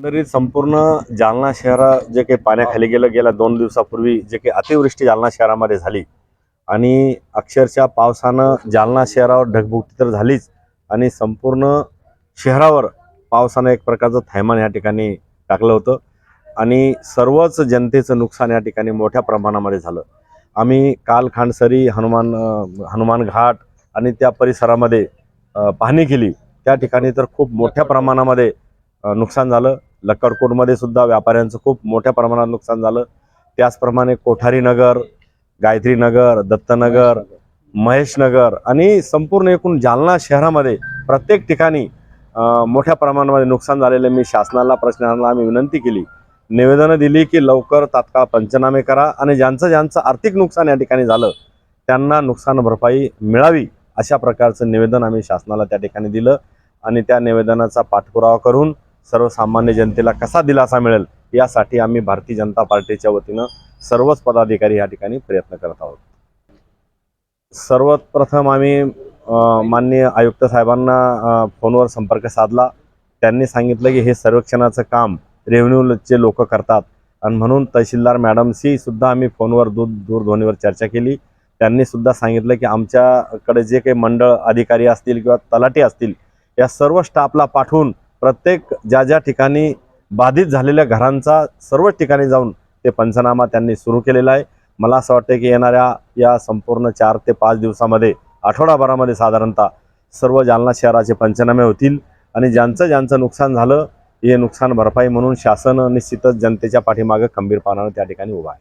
एकंदरीत संपूर्ण जालना शहरा जे काही पाण्याखाली गेलं गेल्या दोन दिवसापूर्वी जे काही अतिवृष्टी जालना शहरामध्ये झाली आणि अक्षरशः पावसानं जालना शहरावर ढगबुकटी तर झालीच आणि संपूर्ण शहरावर पावसानं एक प्रकारचं थैमान या ठिकाणी टाकलं होतं आणि सर्वच जनतेचं नुकसान या ठिकाणी मोठ्या प्रमाणामध्ये झालं. आम्ही काल खांडसरी हनुमान हनुमान घाट आणि त्या परिसरामध्ये पाहणी केली. त्या ठिकाणी तर खूप मोठ्या प्रमाणामध्ये नुकसान झालं. लक्कडकोटमध्ये सुद्धा व्यापाऱ्यांचं खूप मोठ्या प्रमाणात नुकसान झालं. त्याचप्रमाणे कोठारी नगर गायत्री नगर दत्तनगर महेशनगर आणि संपूर्ण एकूण जालना शहरामध्ये प्रत्येक ठिकाणी मोठ्या प्रमाणामध्ये नुकसान झालेलं मी शासनाला प्रशासनाला आम्ही विनंती केली. निवेदनं दिली की लवकर तात्काळ पंचनामे करा आणि ज्यांचं ज्यांचं आर्थिक नुकसान या ठिकाणी झालं त्यांना नुकसान भरपाई मिळावी अशा प्रकारचं निवेदन आम्ही शासनाला त्या ठिकाणी दिलं आणि त्या निवेदनाचा पाठपुरावा करून सर्वसामान्य जनतेला कसा दिलासा मिळेल यासाठी आम्ही भारतीय जनता पार्टीच्या वतीनं सर्वच पदाधिकारी या ठिकाणी प्रयत्न करत आहोत. सर्वात प्रथम आम्ही माननीय आयुक्त साहेबांना फोनवर संपर्क साधला. त्यांनी सांगितलं की हे सर्वेक्षणाचं काम रेव्हेन्यूचे लोक करतात. आणि म्हणून तहसीलदार मॅडमशी सुद्धा आम्ही फोनवर दूर दूरध्वनीवर चर्चा केली. त्यांनी सुद्धा सांगितलं की आमच्याकडे जे काही मंडळ अधिकारी असतील किंवा तलाठी असतील या सर्व स्टाफला पाठवून प्रत्येक ज्या ज्या ठिकाणी बाधित झालेल्या घरांचा सर्वच ठिकाणी जाऊन ते पंचनामा त्यांनी सुरू केलेला आहे. मला असं वाटतं की येणाऱ्या या संपूर्ण चार ते पाच दिवसामध्ये आठवडाभरामध्ये साधारणतः सर्व जालना शहराचे पंचनामे होतील आणि ज्यांचं ज्यांचं नुकसान झालं हे नुकसान भरपाई म्हणून शासन निश्चितच जनतेच्या पाठीमागे खंबीरपणानं त्या ठिकाणी उभा आहे.